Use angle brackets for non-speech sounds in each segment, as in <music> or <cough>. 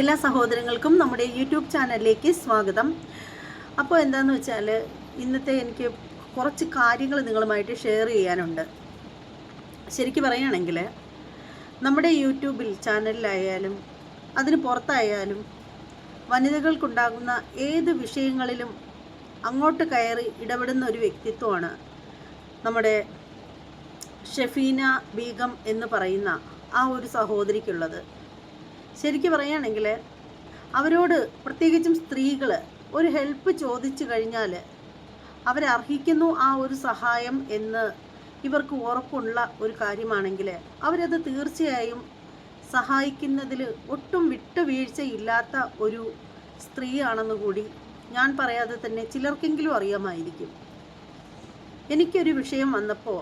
എല്ലാ സഹോദരങ്ങൾക്കും നമ്മുടെ യൂട്യൂബ് ചാനലിലേക്ക് സ്വാഗതം. അപ്പോൾ എന്താണെന്ന് വെച്ചാൽ ഇന്നത്തെ എനിക്ക് കുറച്ച് കാര്യങ്ങൾ നിങ്ങളുമായിട്ട് ഷെയർ ചെയ്യാനുണ്ട്. ശരിക്കും പറയുകയാണെങ്കിൽ നമ്മുടെ യൂട്യൂബിൽ ചാനലിലായാലും അതിന് പുറത്തായാലും വനിതകൾക്കുണ്ടാകുന്ന ഏത് വിഷയങ്ങളിലും അങ്ങോട്ട് കയറി ഇടപെടുന്ന ഒരു വ്യക്തിത്വമാണ് നമ്മുടെ ഷെഫീന ബീഗം എന്ന് പറയുന്ന ആ ഒരു സഹോദരിക്കുള്ളത്. ശരിക്കും പറയുകയാണെങ്കിൽ അവരോട് പ്രത്യേകിച്ചും സ്ത്രീകൾ ഒരു ഹെൽപ്പ് ചോദിച്ചു കഴിഞ്ഞാൽ അവരർഹിക്കുന്നു ആ ഒരു സഹായം എന്ന് ഇവർക്ക് ഉറപ്പുള്ള ഒരു കാര്യമാണെങ്കിൽ അവരത് തീർച്ചയായും സഹായിക്കുന്നതിൽ ഒട്ടും വിട്ടുവീഴ്ചയില്ലാത്ത ഒരു സ്ത്രീയാണെന്ന് കൂടി ഞാൻ പറയാതെ തന്നെ ചിലർക്കെങ്കിലും അറിയാമായിരിക്കും. എനിക്കൊരു വിഷയം വന്നപ്പോൾ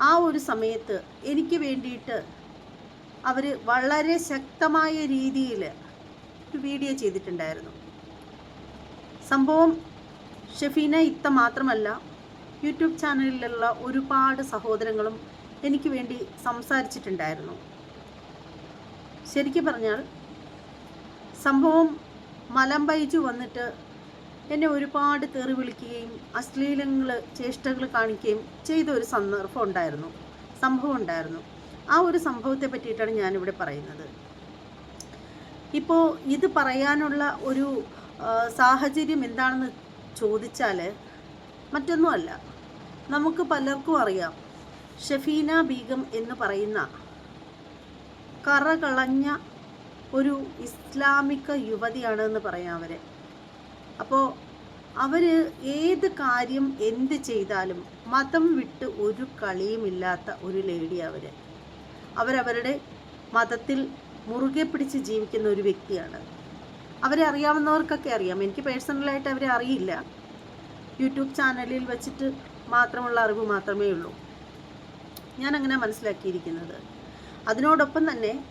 ആ ഒരു സമയത്ത് എനിക്ക് വേണ്ടിയിട്ട് അവർ വളരെ ശക്തമായ രീതിയിൽ ഒരു വീഡിയോ ചെയ്തിട്ടുണ്ടായിരുന്നു. സംഭവം ഷെഫീന ഇത്ത മാത്രമല്ല യൂട്യൂബ് ചാനലിലുള്ള ഒരുപാട് സഹോദരങ്ങളും എനിക്ക് വേണ്ടി സംസാരിച്ചിട്ടുണ്ടായിരുന്നു. ശരിക്കും പറഞ്ഞാൽ സംഭവം മലം വന്നിട്ട് എന്നെ ഒരുപാട് തെറി വിളിക്കുകയും അശ്ലീലങ്ങൾ ചേഷ്ടകൾ കാണിക്കുകയും ചെയ്ത ഒരു സന്ദർഭം ഉണ്ടായിരുന്നു. സംഭവം ഉണ്ടായിരുന്നു. ആ ഒരു സംഭവത്തെ പറ്റിയിട്ടാണ് ഞാനിവിടെ പറയുന്നത്. ഇപ്പോൾ ഇത് പറയാനുള്ള ഒരു സാഹചര്യം എന്താണെന്ന് ചോദിച്ചാൽ മറ്റൊന്നുമല്ല. നമുക്ക് പലർക്കും അറിയാം. ഷഫീന ബീഗം എന്ന് പറയുന്ന കറകളഞ്ഞ ഒരു ഇസ്ലാമിക യുവതിയാണ് എന്ന് പറയാം അവരെ. അപ്പോൾ അവർ ഏത് കാര്യം എന്ത് ചെയ്താലും മതം വിട്ട് ഒരു കളിയുമില്ലാത്ത ഒരു ലേഡി അവർ അവരവരുടെ മതത്തിൽ മുറുകെ പിടിച്ച് ജീവിക്കുന്ന ഒരു വ്യക്തിയാണ്. അവരെ അറിയാവുന്നവർക്കൊക്കെ അറിയാം. എനിക്ക് പേഴ്സണലായിട്ട് അവരെ അറിയില്ല. യൂട്യൂബ് ചാനലിൽ വെച്ചിട്ട് മാത്രമുള്ള അറിവ് മാത്രമേ ഉള്ളൂ. ഞാൻ അങ്ങനെ മനസ്സിലാക്കിയിരിക്കുന്നത്. അതിനോടൊപ്പം തന്നെ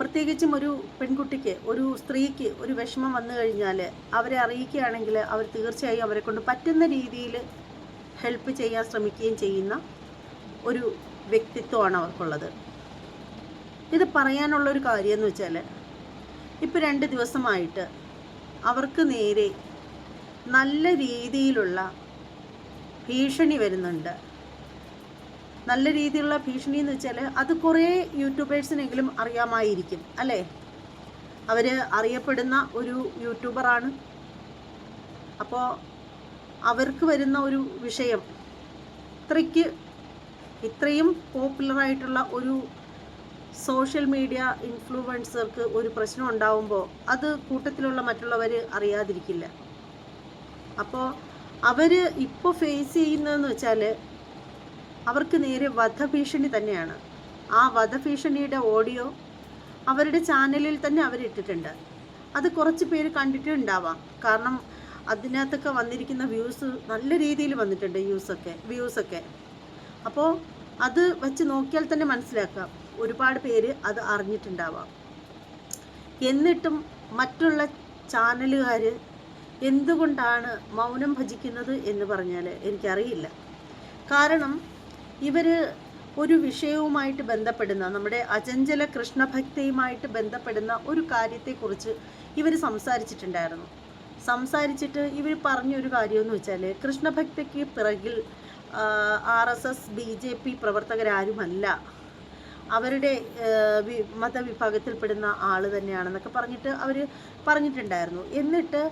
പ്രത്യേകിച്ചും ഒരു പെൺകുട്ടിക്ക് ഒരു സ്ത്രീക്ക് ഒരു വിഷമം വന്നു കഴിഞ്ഞാൽ അവരെ അറിയിക്കുകയാണെങ്കിൽ അവർ തീർച്ചയായും അവരെ കൊണ്ട് പറ്റുന്ന രീതിയിൽ ഹെൽപ്പ് ചെയ്യാൻ ശ്രമിക്കുകയും ചെയ്യുന്ന ഒരു വ്യക്തിത്വമാണ് അവർക്കുള്ളത്. ഇത് പറയാനുള്ള ഒരു കാര്യം എന്ന് വെച്ചാൽ ഇപ്പോൾ രണ്ട് ദിവസമായിട്ട് അവർക്ക് നേരെ നല്ല രീതിയിലുള്ള ഭീഷണി വരുന്നുണ്ട്. നല്ല രീതിയിലുള്ള ഭീഷണി എന്ന് വെച്ചാൽ അത് കുറേ യൂട്യൂബേഴ്സിനെങ്കിലും അറിയാമായിരിക്കും അല്ലേ? അവർ അറിയപ്പെടുന്ന ഒരു യൂട്യൂബറാണ്. അപ്പോൾ അവർക്ക് വരുന്ന ഒരു വിഷയം ഇത്രയ്ക്ക് ഇത്രയും പോപ്പുലറായിട്ടുള്ള ഒരു സോഷ്യൽ മീഡിയ ഇൻഫ്ലുവൻസർക്ക് ഒരു പ്രശ്നം ഉണ്ടാവുമ്പോൾ അത് കൂട്ടത്തിലുള്ള മറ്റുള്ളവർ അറിയാതിരിക്കില്ല. അപ്പോൾ അവർ ഇപ്പോൾ ഫേസ് ചെയ്യുന്നതെന്ന് വെച്ചാൽ അവർക്ക് നേരെ വധഭീഷണി തന്നെയാണ്. ആ വധഭീഷണിയുടെ ഓഡിയോ അവരുടെ ചാനലിൽ തന്നെ അവരിട്ടിട്ടുണ്ട്. അത് കുറച്ച് പേര് കണ്ടിട്ടുണ്ടാവാം. കാരണം അതിനകത്തൊക്കെ വന്നിരിക്കുന്ന വ്യൂസ് നല്ല രീതിയിൽ വന്നിട്ടുണ്ട് വ്യൂസൊക്കെ വ്യൂസൊക്കെ. അപ്പോൾ അത് വെച്ച് നോക്കിയാൽ തന്നെ മനസ്സിലാക്കാം. ഒരുപാട് പേര് അത് അറിഞ്ഞിട്ടുണ്ടാവാം. എന്നിട്ടും മറ്റുള്ള ചാനലുകാർ എന്തുകൊണ്ടാണ് മൗനം ഭജിക്കുന്നത് എന്ന് പറഞ്ഞാൽ എനിക്കറിയില്ല. കാരണം ഇവർ ഒരു വിഷയവുമായിട്ട് ബന്ധപ്പെടുന്ന നമ്മുടെ അചഞ്ചല കൃഷ്ണഭക്തിയുമായിട്ട് ബന്ധപ്പെടുന്ന ഒരു കാര്യത്തെക്കുറിച്ച് ഇവർ സംസാരിച്ചിട്ടുണ്ടായിരുന്നു. സംസാരിച്ചിട്ട് ഇവർ പറഞ്ഞൊരു കാര്യമെന്ന് വെച്ചാൽ കൃഷ്ണഭക്തിക്ക് പിറകിൽ R S S B J P പ്രവർത്തകരാരുമല്ല. അവരുടെ മതവിഭാഗത്തിൽപ്പെടുന്ന ആൾ തന്നെയാണെന്നൊക്കെ പറഞ്ഞിട്ട് അവർ പറഞ്ഞിട്ടുണ്ടായിരുന്നു. എന്നിട്ട്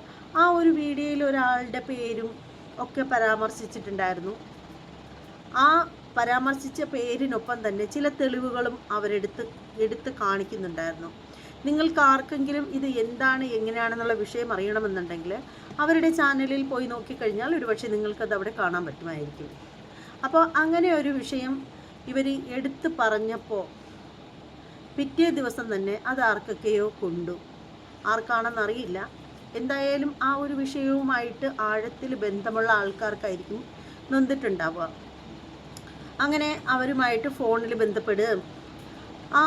ആ ഒരു വീഡിയോയിൽ ഒരാളുടെ പേരും ഒക്കെ പരാമർശിച്ചിട്ടുണ്ടായിരുന്നു. ആ പരാമർശിച്ച പേരിനൊപ്പം തന്നെ ചില തെളിവുകളും അവരെടുത്ത് എടുത്ത് കാണിക്കുന്നുണ്ടായിരുന്നു. നിങ്ങൾക്ക് ആർക്കെങ്കിലും ഇത് എന്താണ് എങ്ങനെയാണെന്നുള്ള വിഷയം അറിയണമെന്നുണ്ടെങ്കിൽ അവരുടെ ചാനലിൽ പോയി നോക്കിക്കഴിഞ്ഞാൽ ഒരുപക്ഷെ നിങ്ങൾക്കത് അവിടെ കാണാൻ പറ്റുമായിരിക്കും. അപ്പോൾ അങ്ങനെ ഒരു വിഷയം ഇവർ എടുത്ത് പറഞ്ഞപ്പോൾ പിറ്റേ ദിവസം തന്നെ അത് ആർക്കൊക്കെയോ കൊണ്ടു. ആർക്കാണെന്നറിയില്ല എന്തായാലും ആ ഒരു വിഷയവുമായിട്ട് ആഴത്തിൽ ബന്ധമുള്ള ആൾക്കാർക്കായിരിക്കും നൊന്തിട്ടുണ്ടാവുക. അങ്ങനെ അവരുമായിട്ട് ഫോണിൽ ബന്ധപ്പെടുകയും ആ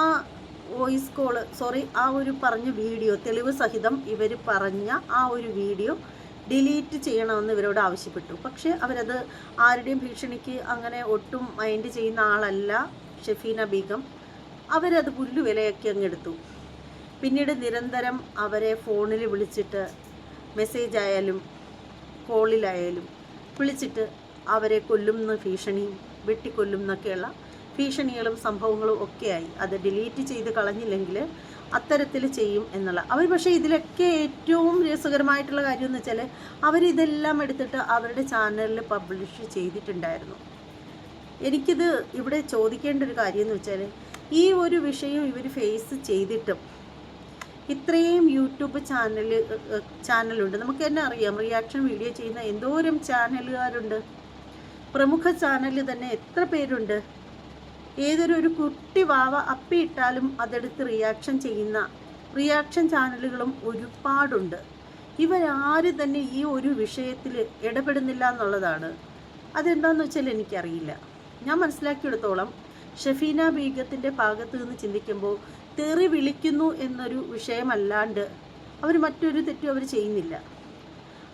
വോയിസ് കോൾ സോറി ആ ഒരു പറഞ്ഞ വീഡിയോ തെളിവ് സഹിതം ഇവർ പറഞ്ഞ ആ ഒരു വീഡിയോ ഡിലീറ്റ് ചെയ്യണമെന്ന് ഇവരോട് ആവശ്യപ്പെട്ടു. പക്ഷെ അവരത് ആരുടെയും ഭീഷണിക്ക് അങ്ങനെ ഒട്ടും മൈൻഡ് ചെയ്യുന്ന ആളല്ല ഷെഫീന ബീഗം. അവരത് പുല്ലുവിലയാക്കി അങ്ങ് എടുത്തു. പിന്നീട് നിരന്തരം അവരെ ഫോണിൽ വിളിച്ചിട്ട് മെസ്സേജ് ആയാലും കോളിലായാലും വിളിച്ചിട്ട് അവരെ കൊല്ലുന്ന ഭീഷണിയും വെട്ടിക്കൊല്ലും എന്നൊക്കെയുള്ള ഭീഷണികളും സംഭവങ്ങളും ഒക്കെയായി. അത് ഡിലീറ്റ് ചെയ്ത് കളഞ്ഞില്ലെങ്കിൽ അത്തരത്തിൽ ചെയ്യും എന്നുള്ള. അവർ പക്ഷേ ഇതിലൊക്കെ ഏറ്റവും രസകരമായിട്ടുള്ള കാര്യം എന്ന് വെച്ചാൽ അവരിതെല്ലാം എടുത്തിട്ട് അവരുടെ ചാനലിൽ പബ്ലിഷ് ചെയ്തിട്ടുണ്ടായിരുന്നു. എനിക്കിത് ഇവിടെ ചോദിക്കേണ്ട ഒരു കാര്യം എന്ന് വെച്ചാൽ ഈ ഒരു വിഷയം ഇവർ ഫേസ് ചെയ്തിട്ടും ഇത്രയും യൂട്യൂബ് ചാനൽ ചാനലുണ്ട് നമുക്ക് തന്നെ അറിയാം റിയാക്ഷൻ വീഡിയോ ചെയ്യുന്ന എന്തോരം ചാനലുകാരുണ്ട് പ്രമുഖ ചാനൽ തന്നെ എത്ര പേരുണ്ട്. ഏതൊരു ഒരു കുട്ടി വാവ അപ്പിയിട്ടാലും അതെടുത്ത് റിയാക്ഷൻ ചെയ്യുന്ന റിയാക്ഷൻ ചാനലുകളും ഒരുപാടുണ്ട്. ഇവരാരും തന്നെ ഈ ഒരു വിഷയത്തിൽ ഇടപെടുന്നില്ല എന്നുള്ളതാണ്. അതെന്താണെന്ന് വെച്ചാൽ എനിക്കറിയില്ല. ഞാൻ മനസ്സിലാക്കിയെടുത്തോളം ഷഫീന ബീഗത്തിന്റെ ഭാഗത്ത് നിന്ന് ചിന്തിക്കുമ്പോൾ തെറി വിളിക്കുന്നു എന്നൊരു വിഷയമല്ലാണ്ട് അവർ മറ്റൊരു തെറ്റും അവർ ചെയ്യുന്നില്ല.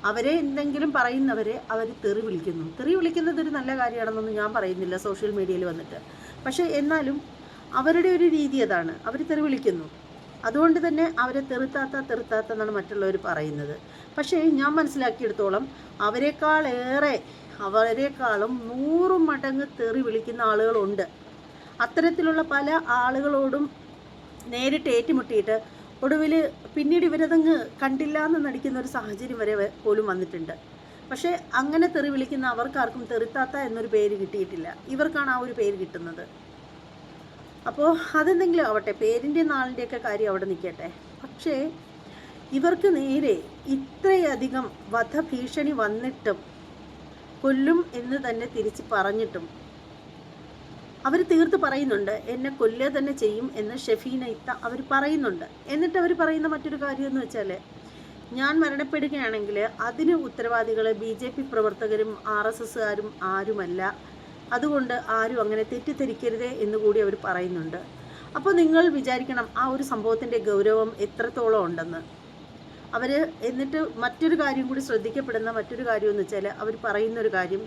അവരെ എന്തെങ്കിലും പറയുന്നവരെ അവർ തെറി വിളിക്കുന്നു. തെറി വിളിക്കുന്നത് ഒരു നല്ല കാര്യമാണെന്നൊന്നും ഞാൻ പറയുന്നില്ല സോഷ്യൽ മീഡിയയിൽ വന്നിട്ട്. പക്ഷേ എന്നാലും അവരുടെ ഒരു രീതി അതാണ്. അവർ തെറി വിളിക്കുന്നു അതുകൊണ്ട് തന്നെ അവരെ തെറുത്താത്ത തെറുത്താത്ത എന്നാണ് മറ്റുള്ളവർ പറയുന്നത്. പക്ഷേ ഞാൻ മനസ്സിലാക്കിയെടുത്തോളം അവരെക്കാളേറെ അവരെക്കാളും നൂറ് മടങ്ങ് തെറി വിളിക്കുന്ന ആളുകളുണ്ട്. അത്തരത്തിലുള്ള പല ആളുകളോടും നേരിട്ട് ഏറ്റുമുട്ടിയിട്ട് ഒടുവിൽ പിന്നീട് ഇവരതങ്ങ് കണ്ടില്ല എന്ന് നടിക്കുന്ന ഒരു സാഹചര്യം വരെ പോലും വന്നിട്ടുണ്ട്. പക്ഷേ അങ്ങനെ തെറി വിളിക്കുന്ന അവർക്കാർക്കും തെറിത്താത്ത എന്നൊരു പേര് കിട്ടിയിട്ടില്ല. ഇവർക്കാണ് ആ ഒരു പേര് കിട്ടുന്നത്. അപ്പോൾ അതെന്തെങ്കിലും ആവട്ടെ പേരിന്റെ നാളിന്റെയൊക്കെ കാര്യം അവിടെ നിൽക്കട്ടെ. പക്ഷേ ഇവർക്ക് നേരെ ഇത്രയധികം വധഭീഷണി വന്നിട്ടും കൊല്ലും എന്ന് തന്നെ തിരിച്ച് പറഞ്ഞിട്ടും അവർ തീർത്ത് പറയുന്നുണ്ട് എന്നെ കൊല്ലുക തന്നെ ചെയ്യും എന്ന് ഷെഫീന ഇത്ത അവർ പറയുന്നുണ്ട്. എന്നിട്ട് അവർ പറയുന്ന മറ്റൊരു കാര്യം എന്ന് വെച്ചാൽ ഞാൻ മരണപ്പെടുകയാണെങ്കിൽ അതിന് ഉത്തരവാദികൾ ബി ജെ പി പ്രവർത്തകരും ആർ എസ് എസ്സുകാരും ആരുമല്ല. അതുകൊണ്ട് ആരും അങ്ങനെ തെറ്റിദ്ധരിക്കരുതേ എന്ന് കൂടി അവർ പറയുന്നുണ്ട്. അപ്പോൾ നിങ്ങൾ വിചാരിക്കണം ആ ഒരു സംഭവത്തിന്റെ ഗൗരവം എത്രത്തോളം ഉണ്ടെന്ന്. അവർ എന്നിട്ട് മറ്റൊരു കാര്യം കൂടി ശ്രദ്ധിക്കപ്പെടുന്ന മറ്റൊരു കാര്യം എന്ന് വെച്ചാൽ അവർ പറയുന്നൊരു കാര്യം.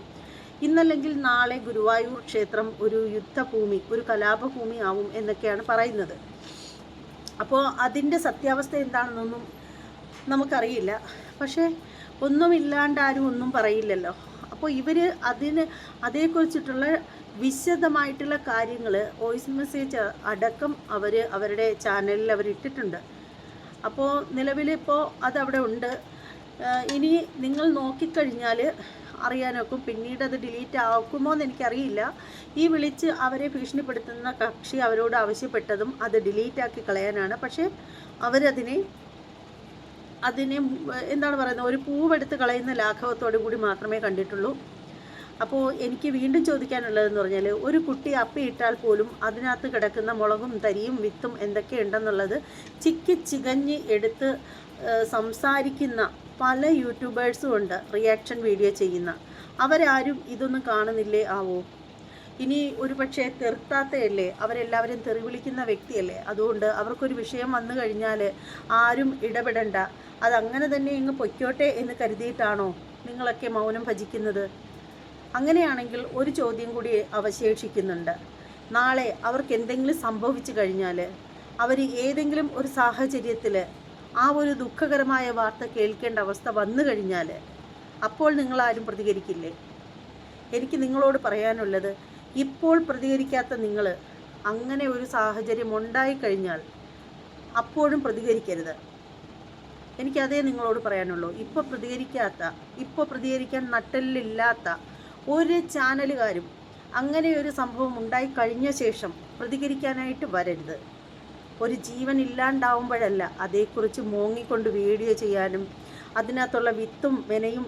ഇന്നല്ലെങ്കിൽ നാളെ ഗുരുവായൂർ ക്ഷേത്രം ഒരു യുദ്ധഭൂമി ഒരു കലാപഭൂമി ആവും എന്നൊക്കെയാണ് പറയുന്നത്. അപ്പോൾ അതിന്റെ സത്യാവസ്ഥ എന്താണെന്നൊന്നും നമുക്കറിയില്ല. പക്ഷേ ഒന്നുമില്ലാണ്ട് ആരും ഒന്നും പറയില്ലല്ലോ. അപ്പോൾ ഇവർ അതിന് അതേക്കുറിച്ചിട്ടുള്ള വിശദമായിട്ടുള്ള കാര്യങ്ങൾ വോയിസ് മെസ്സേജ് അടക്കം അവർ അവരുടെ ചാനലിൽ അവർ ഇട്ടിട്ടുണ്ട്. അപ്പോൾ നിലവിലിപ്പോൾ അതവിടെ ഉണ്ട്. ഇനി നിങ്ങൾ നോക്കിക്കഴിഞ്ഞാൽ അറിയാനൊക്കും പിന്നീട് അത് ഡിലീറ്റ് ആക്കുമോ എന്ന് എനിക്കറിയില്ല. ഈ വിളിച്ച് അവരെ ഭീഷണിപ്പെടുത്തുന്ന കക്ഷി അവരോട് ആവശ്യപ്പെട്ടതും അത് ഡിലീറ്റ് ആക്കി കളയാനാണ്. പക്ഷേ അവരതിനെ അതിനെ എന്താണ് പറയുന്നത് ഒരു പൂവെടുത്ത് കളയുന്ന ലാഘവത്തോടു കൂടി മാത്രമേ കണ്ടിട്ടുള്ളൂ. അപ്പോൾ എനിക്ക് വീണ്ടും ചോദിക്കാനുള്ളതെന്ന് പറഞ്ഞാൽ ഒരു കുട്ടി അപ്പിയിട്ടാൽ പോലും അതിനകത്ത് കിടക്കുന്ന മുളകും തരിയും വിത്തും എന്തൊക്കെയുണ്ടെന്നുള്ളത് ചിക്കി ചികഞ്ഞ് എടുത്ത് സംസാരിക്കുന്ന പല യൂട്യൂബേഴ്സും ഉണ്ട് റിയാക്ഷൻ വീഡിയോ ചെയ്യുന്ന. അവരാരും ഇതൊന്നും കാണുന്നില്ലേ ആവോ? ഇനി ഒരു പക്ഷേ തെറുത്താത്തയല്ലേ? അവരെല്ലാവരും തെറി വിളിക്കുന്ന വ്യക്തിയല്ലേ? അതുകൊണ്ട് അവർക്കൊരു വിഷയം വന്നു കഴിഞ്ഞാൽ ആരും ഇടപെടണ്ട. അതങ്ങനെ തന്നെ ഇങ്ങ് പൊയ്ക്കോട്ടെ എന്ന് കരുതിയിട്ടാണോ നിങ്ങളൊക്കെ മൗനം ഭജിക്കുന്നത്? അങ്ങനെയാണെങ്കിൽ ഒരു ചോദ്യം കൂടി അവശേഷിക്കുന്നുണ്ട്. നാളെ അവർക്ക് എന്തെങ്കിലും സംഭവിച്ചു കഴിഞ്ഞാൽ അവർ ഏതെങ്കിലും ഒരു സാഹചര്യത്തിൽ ആ ഒരു ദുഃഖകരമായ വാർത്ത കേൾക്കേണ്ട അവസ്ഥ വന്നു കഴിഞ്ഞാൽ അപ്പോൾ നിങ്ങളാരും പ്രതികരിക്കില്ലേ? എനിക്ക് നിങ്ങളോട് പറയാനുള്ളത് ഇപ്പോൾ പ്രതികരിക്കാത്ത നിങ്ങൾ അങ്ങനെ ഒരു സാഹചര്യം ഉണ്ടായിക്കഴിഞ്ഞാൽ അപ്പോഴും പ്രതികരിക്കരുത്. എനിക്കതേ നിങ്ങളോട് പറയാനുള്ളൂ. ഇപ്പോൾ പ്രതികരിക്കാത്ത ഇപ്പോൾ പ്രതികരിക്കാൻ നട്ടലില്ലാത്ത ഒരു ചാനലുകാരും അങ്ങനെ ഒരു സംഭവം ഉണ്ടായി കഴിഞ്ഞ ശേഷം പ്രതികരിക്കാനായിട്ട് വരരുത്. ഒരു ജീവൻ ഇല്ലാണ്ടാവുമ്പോഴല്ല അതേക്കുറിച്ച് മോങ്ങിക്കൊണ്ട് വീഡിയോ ചെയ്യാനും അതിനകത്തുള്ള വിത്തും മെനയും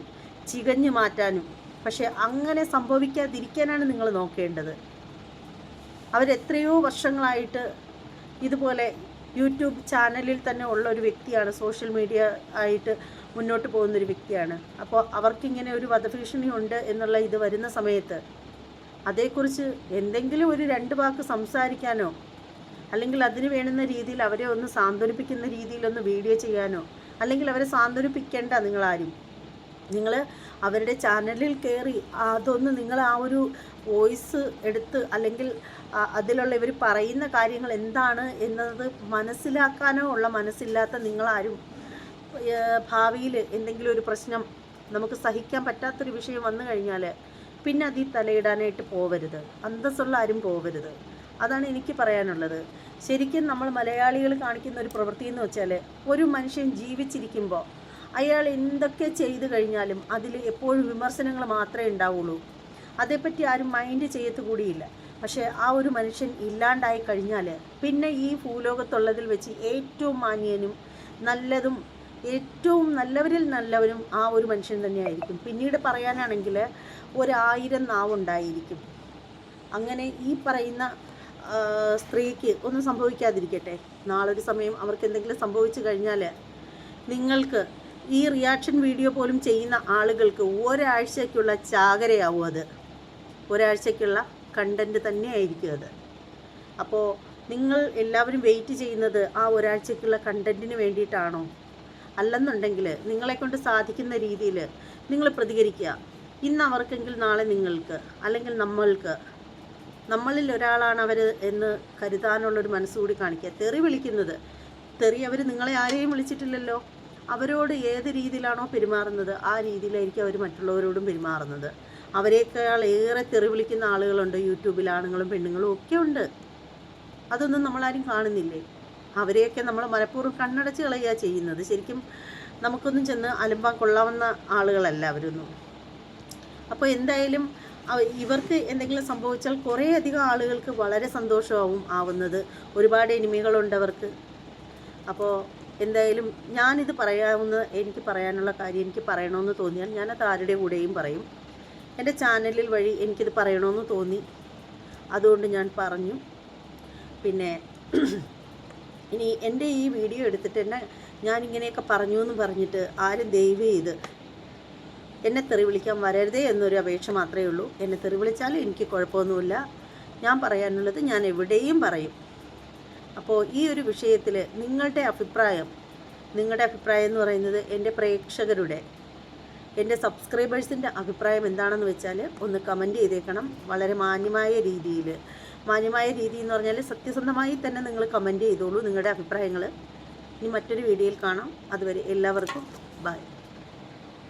ചികഞ്ഞു മാറ്റാനും പക്ഷെ അങ്ങനെ സംഭവിക്കാതിരിക്കാനാണ് നിങ്ങൾ നോക്കേണ്ടത്. അവരെത്രയോ വർഷങ്ങളായിട്ട് ഇതുപോലെ യൂട്യൂബ് ചാനലിൽ തന്നെ ഉള്ള ഒരു വ്യക്തിയാണ് സോഷ്യൽ മീഡിയ ആയിട്ട് മുന്നോട്ട് പോകുന്നൊരു വ്യക്തിയാണ്. അപ്പോൾ അവർക്കിങ്ങനെ ഒരു വധഭീഷണി ഉണ്ട് എന്നുള്ള ഇത് വരുന്ന സമയത്ത് അതേക്കുറിച്ച് എന്തെങ്കിലും ഒരു രണ്ട് വാക്ക് സംസാരിക്കാനോ അല്ലെങ്കിൽ അതിന് വേണ്ടുന്ന രീതിയിൽ അവരെ ഒന്ന് സാന്ത്വനിപ്പിക്കുന്ന രീതിയിലൊന്ന് വീഡിയോ ചെയ്യാനോ അല്ലെങ്കിൽ അവരെ സാന്ത്വനിപ്പിക്കേണ്ട നിങ്ങളാരും നിങ്ങൾ അവരുടെ ചാനലിൽ കയറി അതൊന്ന് നിങ്ങൾ ആ ഒരു വോയിസ് എടുത്ത് അല്ലെങ്കിൽ അതിലുള്ള ഇവർ പറയുന്ന കാര്യങ്ങൾ എന്താണ് എന്നത് മനസ്സിലാക്കാനോ ഉള്ള മനസ്സില്ലാത്ത നിങ്ങളാരും ഭാവിയിൽ എന്തെങ്കിലും ഒരു പ്രശ്നം നമുക്ക് സഹിക്കാൻ പറ്റാത്തൊരു വിഷയം വന്നു കഴിഞ്ഞാൽ പിന്നെ അതിൽ തലയിടാനായിട്ട് പോവരുത്. അന്തസ്സുള്ള ആരും പോവരുത്. അതാണ് എനിക്ക് പറയാനുള്ളത്. ശരിക്കും നമ്മൾ മലയാളികൾ കാണിക്കുന്ന ഒരു പ്രവൃത്തി എന്ന് വെച്ചാൽ ഒരു മനുഷ്യൻ ജീവിച്ചിരിക്കുമ്പോൾ അയാൾ എന്തൊക്കെ ചെയ്തു കഴിഞ്ഞാലും അതിൽ എപ്പോഴും വിമർശനങ്ങൾ മാത്രമേ ഉണ്ടാവുള്ളൂ. അതേപ്പറ്റി ആരും മൈൻഡ് ചെയ്യത്ത് കൂടിയില്ല. പക്ഷേ ആ ഒരു മനുഷ്യൻ ഇല്ലാണ്ടായി കഴിഞ്ഞാൽ പിന്നെ ഈ ഭൂലോകത്തുള്ളതിൽ വെച്ച് ഏറ്റവും മാന്യനും നല്ലതും ഏറ്റവും നല്ലവരിൽ നല്ലവരും ആ ഒരു മനുഷ്യൻ തന്നെയായിരിക്കും. പിന്നീട് പറയാനാണെങ്കിൽ ഒരായിരം നാവുണ്ടായിരിക്കും. അങ്ങനെ ഈ പറയുന്ന സ്ത്രീക്ക് ഒന്നും സംഭവിക്കാതിരിക്കട്ടെ. നാളൊരു സമയം അവർക്ക് എന്തെങ്കിലും സംഭവിച്ചു കഴിഞ്ഞാൽ നിങ്ങൾക്ക് ഈ റിയാക്ഷൻ വീഡിയോ പോലും ചെയ്യുന്ന ആളുകൾക്ക് ഒരാഴ്ചയ്ക്കുള്ള ചാകരയാവും അത്. ഒരാഴ്ചയ്ക്കുള്ള കണ്ടന്റ് തന്നെയായിരിക്കും അത്. അപ്പോൾ നിങ്ങൾ എല്ലാവരും വെയിറ്റ് ചെയ്യുന്നത് ആ ഒരാഴ്ചയ്ക്കുള്ള കണ്ടന്റിന് വേണ്ടിയിട്ടാണോ? അല്ലെന്നുണ്ടെങ്കിൽ നിങ്ങളെക്കൊണ്ട് സാധിക്കുന്ന രീതിയിൽ നിങ്ങൾ പ്രതികരിക്കുക. ഇന്ന് അവർക്കെങ്കിൽ നാളെ നിങ്ങൾക്ക് അല്ലെങ്കിൽ നമ്മൾക്ക്. നമ്മളിൽ ഒരാളാണ് അവർ എന്ന് കരുതാനുള്ളൊരു മനസ്സുകൂടി കാണിക്കുക. തെറി വിളിക്കുന്നത്. തെറി അവർ നിങ്ങളെ ആരെയും വിളിച്ചിട്ടില്ലല്ലോ. അവരോട് ഏത് രീതിയിലാണോ പെരുമാറുന്നത് ആ രീതിയിലായിരിക്കും അവർ മറ്റുള്ളവരോടും പെരുമാറുന്നത്. അവരെക്കാൾ ഏറെ തെറി വിളിക്കുന്ന ആളുകളുണ്ട് യൂട്യൂബിൽ ആണുങ്ങളും പെണ്ണുങ്ങളും ഒക്കെ ഉണ്ട്. അതൊന്നും നമ്മളാരും കാണുന്നില്ലേ? അവരെയൊക്കെ നമ്മൾ മനഃപൂർവം കണ്ണടച്ച് കളയുക ചെയ്യുന്നത്. ശരിക്കും നമുക്കൊന്നും ചെന്ന് അലമ്പാൻ കൊള്ളാവുന്ന ആളുകളല്ല അവരൊന്നും. അപ്പോൾ എന്തായാലും ഇവർക്ക് എന്തെങ്കിലും സംഭവിച്ചാൽ കുറേയധികം ആളുകൾക്ക് വളരെ സന്തോഷമാവും ആവുന്നത്. ഒരുപാട് എനിമികളുണ്ട് അവർക്ക്. അപ്പോൾ എന്തായാലും ഞാനിത് പറയാവുന്ന എനിക്ക് പറയാനുള്ള കാര്യം എനിക്ക് പറയണമെന്ന് തോന്നിയാൽ ഞാനത് ആരുടെ കൂടെയും പറയും. എന്റെ ചാനലിൽ വഴി എനിക്കിത് പറയണമെന്ന് തോന്നി. അതുകൊണ്ട് ഞാൻ പറഞ്ഞു. പിന്നെ <clears throat> ഇനി എന്റെ ഈ വീഡിയോ എടുത്തിട്ട് എന്നെ ഞാനിങ്ങനെയൊക്കെ പറഞ്ഞു എന്ന് പറഞ്ഞിട്ട് ആരും ദയവ് ചെയ്ത് എന്നെ തെറി വിളിക്കാൻ വരരുതേ എന്നൊരു അപേക്ഷ മാത്രമേ ഉള്ളൂ. എന്നെ തെറി വിളിച്ചാലും എനിക്ക് കുഴപ്പമൊന്നുമില്ല. ഞാൻ പറയാനുള്ളത് ഞാൻ എവിടെയും പറയും. അപ്പോൾ ഈ ഒരു വിഷയത്തിൽ നിങ്ങളുടെ അഭിപ്രായം നിങ്ങളുടെ അഭിപ്രായം എന്ന് പറയുന്നത് എന്റെ പ്രേക്ഷകരുടെ എന്റെ സബ്സ്ക്രൈബേഴ്സിന്റെ അഭിപ്രായം എന്താണെന്ന് വെച്ചാൽ ഒന്ന് കമന്റ് ചെയ്തേക്കണം. വളരെ മാന്യമായ രീതിയിൽ മാന്യമായ രീതി എന്ന് പറഞ്ഞാൽ സത്യസന്ധമായി തന്നെ നിങ്ങൾ കമന്റ് ചെയ്തോളൂ നിങ്ങളുടെ അഭിപ്രായങ്ങൾ. ഇനി മറ്റൊരു വീഡിയോയിൽ കാണാം. അതുവരെ എല്ലാവർക്കും ബൈ.